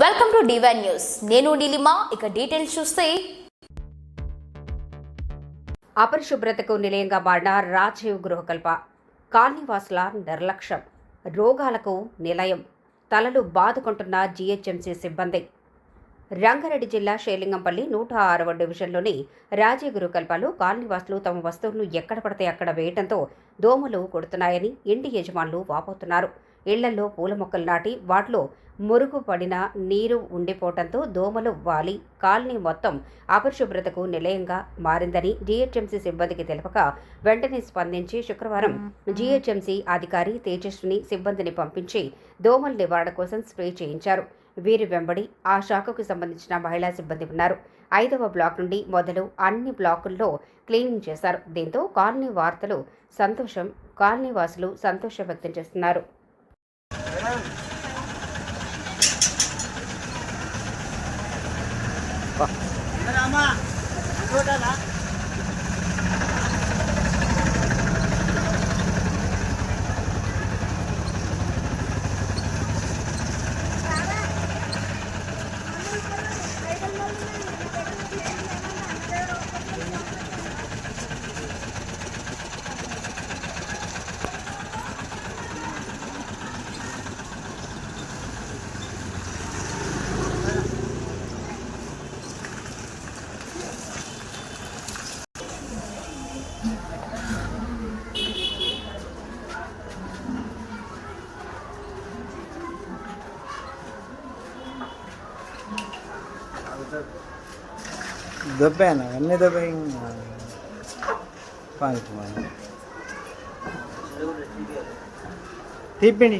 Welcome to divine news నేను నీలిమా ఇక details చూస్తే. అపరిశుభ్రతకు నిలయంగా మారిన రాజీవ్ గృహకల్ప. కాలనీవాసుల నిర్లక్ష్యం రోగాలకు నిలయం తలలు బాదుకుంటున్న జీహెచ్ఎంసీ సిబ్బంది. రంగారెడ్డి జిల్లా షేలింగంపల్లి నూట ఆరవ డివిజన్లోని రాజీవ్ గురుకల్పాలు కాలనీవాసులు తమ వస్తువులను ఎక్కడ పడితే అక్కడ వేయడంతో దోమలు కొడుతున్నాయని ఇంటి యజమానులు వాపోతున్నారు. ఇళ్ళలో పూల మొక్కలు నాటి వాటిలో మురుగు పడిన నీరు ఉండిపోవడంతో దోమలు వాలి. కాలనీ మొత్తం అపరిశుభ్రతకు నిలయంగా మారిందని జీహెచ్ఎంసీ సిబ్బందికి తెలపక వెంటనే స్పందించి శుక్రవారం జీహెచ్ఎంసీ అధికారి తేజస్విని సిబ్బందిని పంపించి దోమల నివారణ కోసం స్ప్రే చేయించారు. వీరి వెంబడి ఆ శాఖకు సంబంధించిన మహిళా సిబ్బంది ఉన్నారు. ఐదవ బ్లాక్ నుండి మొదలు అన్ని బ్లాకుల్లో క్లీనింగ్ చేశారు. దీంతో కాలనీ వార్తలు సంతోషం కాలనీ వాసులు సంతోషం వ్యక్తం చేస్తున్నారు. มันเอามา దొబ్బాను అన్ని దొబ్బాయి పానికి తీపిని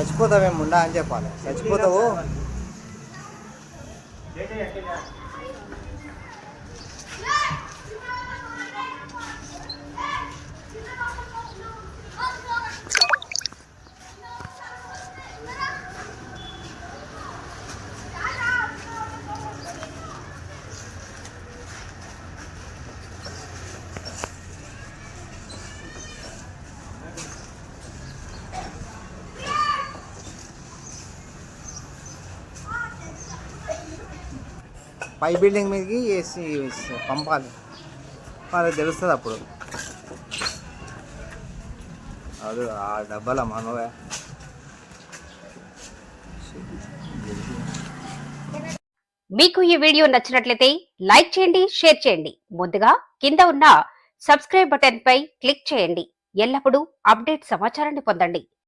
చచ్చిపోతావేముండా అని చెప్పాలి. చచ్చిపోతావు? పై బిల్డింగ్ మీదకి వేసి పంపాలి. వాళ్ళకి తెలుస్తుంది అప్పుడు. అది ఆ డబ్బాల మనవే. మీకు ఈ వీడియో నచ్చినట్లయితే లైక్ చేయండి షేర్ చేయండి. ముందుగా కింద ఉన్న సబ్స్క్రైబ్ బటన్ పై క్లిక్ చేయండి. ఎల్లప్పుడూ అప్డేట్ సమాచారాన్ని పొందండి.